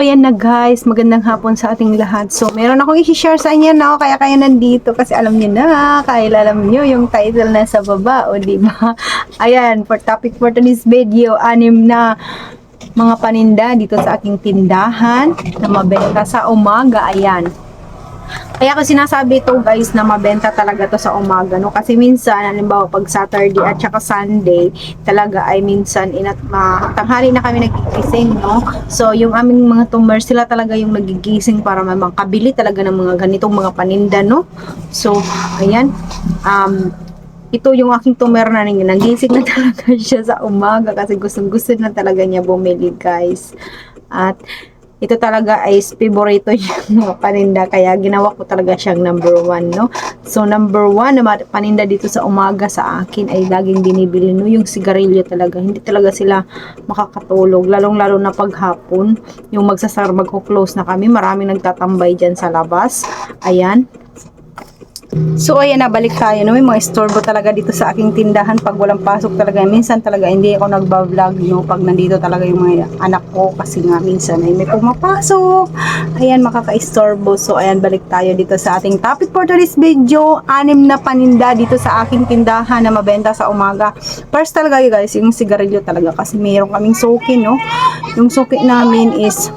So, yan na guys. Magandang hapon sa ating lahat. So, meron akong i-share sa inyo na kaya kaya nandito kasi alam niyo na, kahit alam niyo yung title na sa baba, o di ba? Ayan, for topic for today's video, anim na mga paninda dito sa aking tindahan na mabenta sa umaga. Ayan. Kaya ko sinasabi to guys na mabenta talaga to sa umaga no? Kasi minsan halimbawa pag Saturday at saka Sunday talaga ay minsan inat ma tanghali na kami nagigising no? So yung aming mga tumor sila talaga yung nagigising para makabili talaga ng mga ganitong mga paninda no? So ayan. Um ito yung aking tumer na nagising na talaga siya sa umaga kasi gustong gusto na talaga niya bumili guys. At ito talaga ay favorito yung mga paninda kaya ginawa ko talaga siyang number one no? So number one na paninda dito sa umaga sa akin ay laging binibili no? Yung sigarilyo talaga hindi talaga sila makakatulog lalong lalo na paghapon. Yung magsasar magko-close na kami maraming nagtatambay dyan sa labas. Ayan So ayan na balik tayo no? May mga istorbo talaga dito sa aking tindahan pag walang pasok talaga. Minsan talaga hindi ako nagba-vlog no? Pag nandito talaga yung mga anak ko kasi nga minsan ay may pumapasok. Ayan makaka-istorbo. So ayan balik tayo dito sa ating topic for today's video. Anim na paninda dito sa aking tindahan na mabenta sa umaga. First talaga guys yung sigarilyo talaga. Kasi mayroon kaming suki no? Yung suki namin is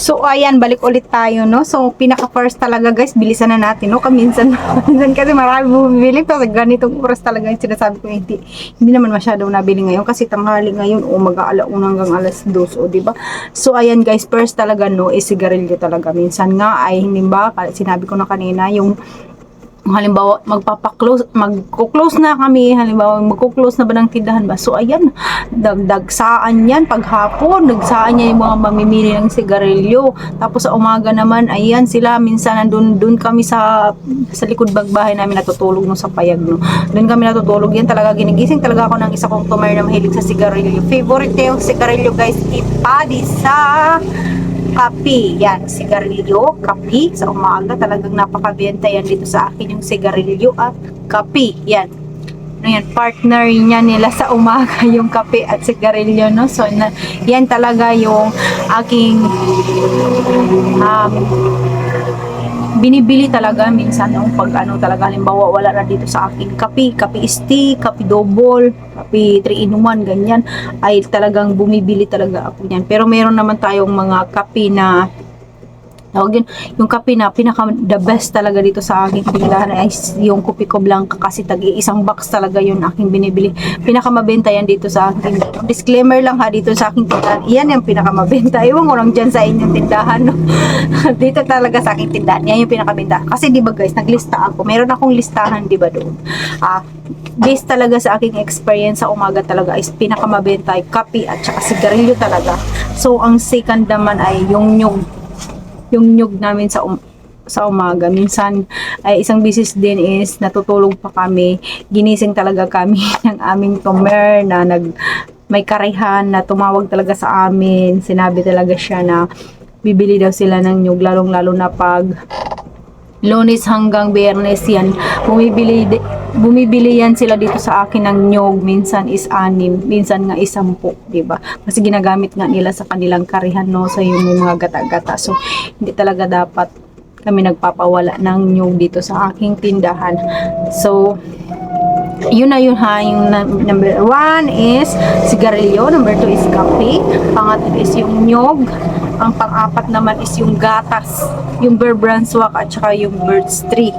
So, ayan, balik ulit tayo, no? So, pinaka-first talaga, guys, bilisan na natin, no? Kaminsan, minsan kasi marami bumibili. Kasi ganitong oras talaga yung sinasabi ko, hindi, hindi naman masyadong nabili ngayon. Kasi tanghali ngayon, o mag-aalauna hanggang alas 2, o, di ba? So, ayan, guys, first talaga, no, is sigarilyo talaga. Minsan nga, ay, hindi ba, sinabi ko na kanina, yung halimbawa magpapa-close magko-close na kami halimbawa magko-close na ba ng tindahan ba? So ayan dagdagsaan yan paghapon nagsaan niya yung mga mamimili ng sigarilyo. Tapos sa umaga naman ayan sila minsan nandun dun kami sa sa likod bagbahay namin natutulog no sa payag no? Dun kami natutulog yan talaga ginigising talaga ako ng isa kong tumer na mahilig sa sigarilyo. Favorite yung sigarilyo guys ipadi sa kape. Yan, sigarilyo, kape. Sa umaga, talagang napakabenta yan dito sa akin yung sigarilyo at kape. Yan. Ano yan, partner niya nila sa umaga yung kape at sigarilyo, no? So, na, yan talaga yung aking um, binibili talaga minsan yung pag ano talaga halimbawa wala na dito sa akin kape, kape stick, kape double, kape 3 in 1 ganyan ay talagang bumibili talaga ako niyan. Pero meron naman tayong mga kape na tawag yun, yung kape na pinaka the best talaga dito sa aking tindahan ay yung Kopi ko Blanca kasi tagi isang box talaga yun aking binibili. Pinakamabenta yan dito sa aking disclaimer lang ha dito sa aking tindahan. Iyan yung pinakamabenta. Iwan ko lang dyan sa inyong tindahan. No? dito talaga sa aking tindahan. Yan yung pinakamabenta. Kasi di ba guys, naglista ako. Meron akong listahan di ba doon. Ah, based talaga sa aking experience sa umaga talaga is pinakamabenta ay kape at saka sigarilyo talaga. So, ang second naman ay yung nyug yung nyug namin sa um, sa umaga. Minsan ay isang bisis din is natutulog pa kami. Ginising talaga kami ng aming tomer na nag may karihan na tumawag talaga sa amin. Sinabi talaga siya na bibili daw sila ng nyug lalong lalo na pag Lunes hanggang Biyernes yan. Bumibili bumibili yan sila dito sa akin ng nyog. Minsan is anim, minsan nga is sampu, 'di ba? Kasi ginagamit nga nila sa kanilang karihan no sa yung mga gata-gata. So hindi talaga dapat kami nagpapawala ng nyog dito sa aking tindahan. So yun na yun ha, yung number one is sigarilyo, number two is kape, pangatlo is yung nyog, ang pang-apat naman is yung gatas, yung branswak at saka yung birds tree.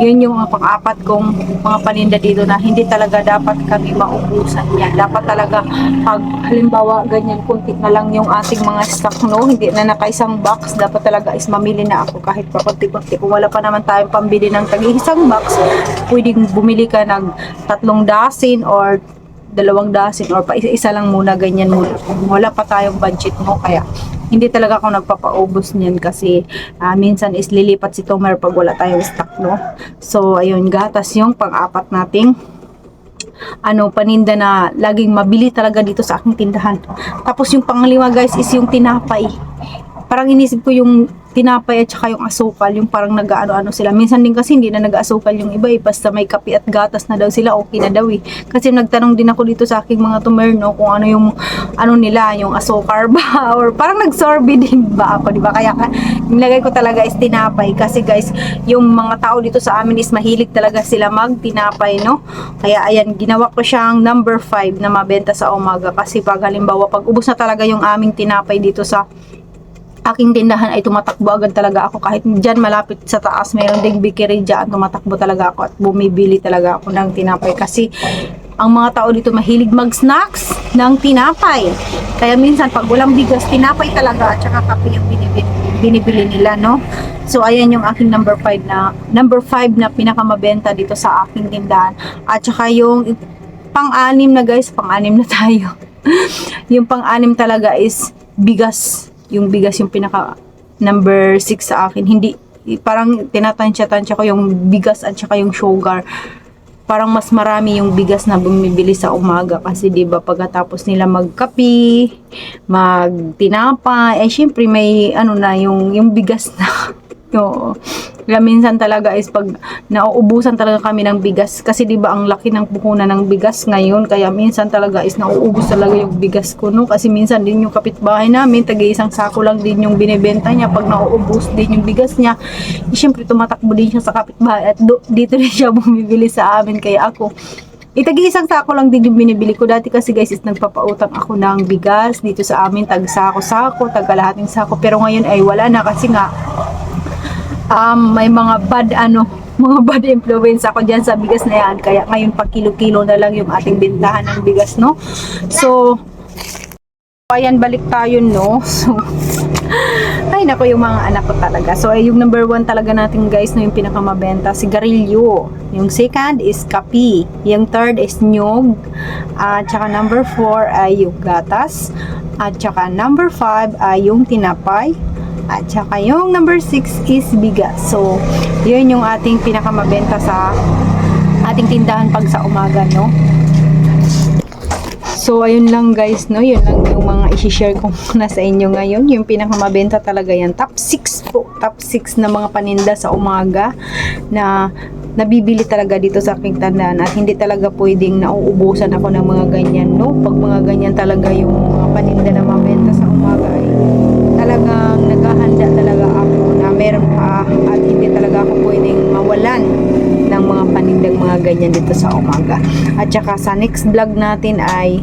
Yun yung pang-apat kong mga paninda dito na hindi talaga dapat kami maubusan yan. Dapat talaga pag halimbawa ganyan kunti na lang yung ating mga stock no, hindi na nakaisang box, dapat talaga is mamili na ako kahit pa konti-konti. Kung wala pa naman tayong pambili ng tag-isang box, pwedeng bumili ka ng tatlong dasin or dalawang dasin or pa isa-isa lang muna ganyan muna kung wala pa tayong budget mo kaya hindi talaga ako nagpapaubos niyan kasi ah, minsan is lilipat si Tomer pag wala tayong stock no? So ayun gatas yung pang-apat nating ano paninda na laging mabili talaga dito sa aking tindahan. Tapos yung panglima guys is yung tinapay parang inisip ko yung tinapay at saka yung asukal, yung parang nag-ano-ano sila. Minsan din kasi hindi na nag-asukal yung iba eh, basta may kape at gatas na daw sila, okay na daw eh. Kasi nagtanong din ako dito sa aking mga tumerno kung ano yung, ano nila, yung asukar ba, or parang nag-sorbe din ba ako, di ba? Kaya ka- nilagay ko talaga is tinapay kasi guys, yung mga tao dito sa amin is mahilig talaga sila mag-tinapay, no? Kaya ayan, ginawa ko siyang number 5 na mabenta sa umaga kasi pag halimbawa, pag ubos na talaga yung aming tinapay dito sa aking tindahan ay tumatakbo agad talaga ako. Kahit dyan malapit sa taas mayroon ding bakery dyan tumatakbo talaga ako at bumibili talaga ako ng tinapay. Kasi ang mga tao dito mahilig mag-snacks ng tinapay. Kaya minsan pag walang bigas tinapay talaga at saka kape yung binibili, binibili nila no? So ayan yung aking number 5 na number 5 na pinakamabenta dito sa aking tindahan. At saka yung pang-anim na guys pang-anim na tayo. Yung pang-anim talaga is bigas yung bigas yung pinaka number 6 sa akin. Hindi, parang tinatansya-tansya ko yung bigas at saka yung sugar. Parang mas marami yung bigas na bumibili sa umaga kasi 'di ba pagkatapos nila magkapi, magtinapa, eh syempre may ano na yung yung bigas na. Oo. Kaya minsan talaga is pag nauubusan talaga kami ng bigas kasi 'di ba ang laki ng puhunan ng bigas ngayon kaya minsan talaga is nauubos talaga yung bigas ko no kasi minsan din yung kapitbahay namin tagi isang sako lang din yung binebenta niya pag nauubos din yung bigas niya eh, syempre tumatakbo din siya sa kapitbahay at do- dito rin siya bumibili sa amin kaya ako Itagi isang sako lang din yung binibili ko. Dati kasi guys is nagpapautang ako ng bigas dito sa amin. Tag sako-sako, tag kalahating sako. Pero ngayon ay wala na kasi nga um, may mga bad ano, mga bad influence ako dyan sa bigas na yan. Kaya ngayon pag kilo-kilo na lang yung ating bintahan ng bigas, no? So, ayan, balik tayo, no? So, ay nako yung mga anak ko talaga. So, ay, yung number one talaga natin guys, no, yung pinakamabenta, sigarilyo. Yung second is kapi. Yung third is nyog. At saka number four ay yung gatas. At saka number five ay yung tinapay. At saka yung number 6 is bigas. So, yun yung ating pinakamabenta sa ating tindahan pag sa umaga, no? So, ayun lang guys, no? Yun lang yung mga isi-share ko muna sa inyo ngayon. Yung pinakamabenta talaga yan. Top 6 po. Top 6 na mga paninda sa umaga na nabibili talaga dito sa aking tandaan at hindi talaga pwedeng nauubusan ako ng mga ganyan, no? Pag mga ganyan talaga yung mga paninda na mabenta sa umaga naghahanda talaga ako na meron pa at hindi talaga ako pwedeng mawalan ng mga panindang mga ganyan dito sa umaga. At saka sa next vlog natin ay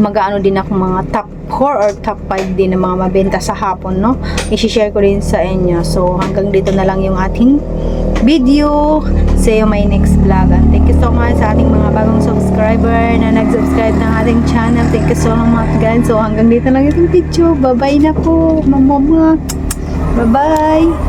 mag-ano din ako mga top 4 or top 5 din ng mga mabenta sa hapon, no? I-share ko din sa inyo. So, hanggang dito na lang yung ating video. See you my next vlog. And thank you so much sa ating mga bagong subscriber na nag-subscribe ng ating channel. Thank you so much guys. So, hanggang dito lang yung video. Bye-bye na po. Mama. Bye-bye.